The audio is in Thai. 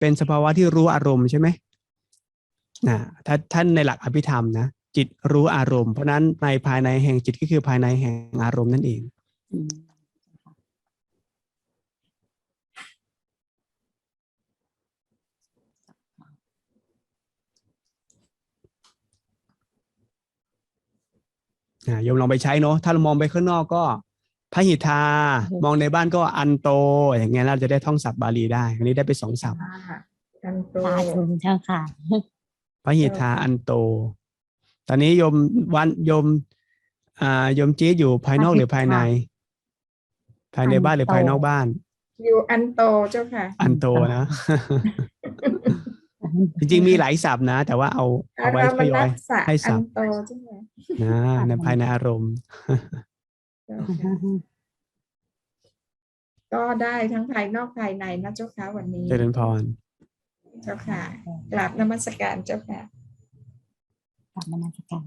เป็นสภาวะที่รู้อารมณ์ใช่ไหมนะถ้าท่านในหลักอภิธรรมนะจิตรู้อารมณ์ เพราะนั้นในภายในแห่งจิตก็คือภายในแห่งอารมณ์นั่นเองอืมอ่าโยมลองไปใช้เนาะถ้าเรามองไปข้างนอกก็ พหิทา มองในบ้านก็อันโต อย่างเงี้ยเราจะได้ท่องศัพท์บาลีได้อันนี้ได้ไปสองศัพท์ค่ะกันโตสาธุเจ้าค่ะพหิทาอันโต ตอนนี้โยมวันโยมอ่าโยมจี๊ดอยู่ภายนอกหรือภายใน ภายในบ้านหรือภายนอกบ้าน อยู่อันโตเจ้าค่ะ อันโตนะ จริงๆมีหลายศัพท์นะ แต่ว่าเอาอาเอาไว้รามทยนัอยสสะให้อัศันพท์โตเจ้าค่ะนะในภายในอารมณ์เจ้าค่ะ ก็ได้ทั้งภายนอกภายในนะเจ้าค่ะวันนี้ เจริญพร เจ้าค่ะกราบนมัสการเจ้าค่ะ กลับมานาสการ